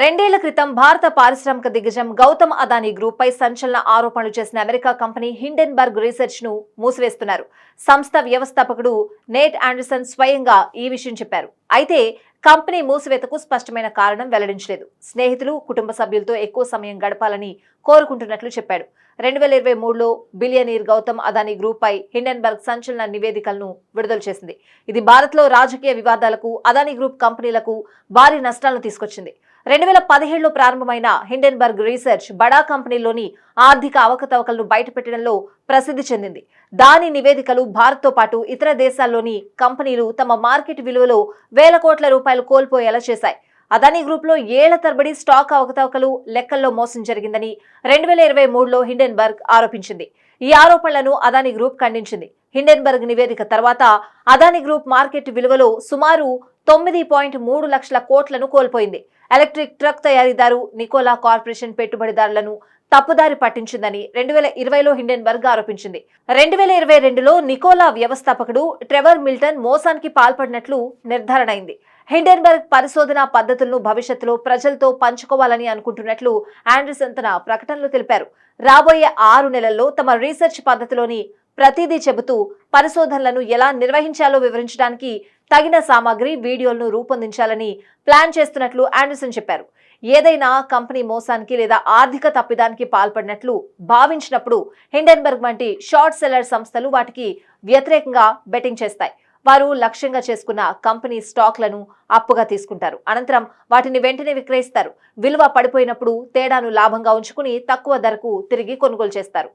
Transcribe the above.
రెండేళ్ళ క్రితం భారత పారిశ్రామిక దిగ్గజం గౌతమ్ అదానీ గ్రూప్ పై సంచలన ఆరోపణలు చేసిన అమెరికా కంపెనీ హిండెన్బర్గ్ రీసెర్చ్ను మూసివేస్తున్నారు. సంస్థ వ్యవస్థాపకుడు నేట్ ఆండర్సన్ స్వయంగా ఈ విషయం చెప్పారు. అయితే కంపెనీ మూసివేతకు స్పష్టమైన కారణం వెల్లడించలేదు. స్నేహితులు కుటుంబ సభ్యులతో ఎక్కువ సమయం గడపాలని కోరుకుంటున్నట్లు చెప్పాడు. రెండు వేల ఇరవై మూడులో బిలియనీర్ గౌతమ్ అదానీ గ్రూప్ పై హిండెన్బర్గ్ సంచలన నివేదికలను విడుదల చేసింది. ఇది భారత్లో రాజకీయ వివాదాలకు అదానీ గ్రూప్ కంపెనీలకు భారీ నష్టాలను తీసుకొచ్చింది. రెండు వేల పదిహేడులో ప్రారంభమైన హిండెన్బర్గ్ రీసెర్చ్ బడా కంపెనీలోని ఆర్థిక అవకతవకలను బయటపెట్టడంలో ప్రసిద్ధి చెందింది. దాని నివేదికలు భారత్తో పాటు ఇతర దేశాల్లోని కంపెనీలు తమ మార్కెట్ విలువలో వేల కోట్ల రూపాయలు కోల్పోయేలా చేశాయి. అదానీ గ్రూప్లో ఏళ్ళ తరబడి స్టాక్ అవకతవకలు లెక్కల్లో మోసం జరిగిందని రెండు వేల ఇరవై మూడులో హిండెన్బర్గ్ ఆరోపించింది. ఈ ఆరోపణలను అదానీ గ్రూప్ ఖండించింది. హిండెన్బర్గ్ నివేదిక తర్వాత అదానీ గ్రూప్ మార్కెట్ విలువలో సుమారు తొమ్మిది పాయింట్ మూడు లక్షల కోట్లను కోల్పోయింది. ఎలక్ట్రిక్ ట్రక్ తయారీదారు నికోలా కార్పొరేషన్ పెట్టుబడిదారులను తప్పుదారి పట్టించిందని రెండు వేల ఇరవైలో హిండెన్బర్గ్ ఆరోపించింది. రెండు వేల ఇరవై రెండులో నికోలా వ్యవస్థాపకుడు ట్రెవర్ మిల్టన్ మోసానికి పాల్పడినట్లు నిర్ధారణ అయింది. హిండెన్బర్గ్ పరిశోధన పద్ధతులను భవిష్యత్తులో ప్రజలతో పంచుకోవాలని అనుకుంటున్నట్లు ఆండర్సన్ తన ప్రకటనలో తెలిపారు. రాబోయే ఆరు నెలల్లో తమ రీసెర్చ్ పద్ధతిలోని ప్రతిదీ చెబుతూ పరిశోధనలను ఎలా నిర్వహించాలో వివరించడానికి తగిన సామాగ్రి వీడియోలను రూపొందించాలని ప్లాన్ చేస్తున్నట్లు ఆండర్సన్ చెప్పారు. ఏదైనా కంపెనీ మోసానికి లేదా ఆర్థిక తప్పిదానికి పాల్పడినట్లు భావించినప్పుడు హిండెన్బర్గ్ వంటి షార్ట్ సెల్లర్ సంస్థలు వాటికి వ్యతిరేకంగా బెట్టింగ్ చేస్తాయి. వారు లక్ష్యంగా చేసుకున్న కంపెనీ స్టాక్లను అప్పుగా తీసుకుంటారు. అనంతరం వాటిని వెంటనే విక్రయిస్తారు. విలువ పడిపోయినప్పుడు తేడాను లాభంగా ఉంచుకుని తక్కువ ధరకు తిరిగి కొనుగోలు చేస్తారు.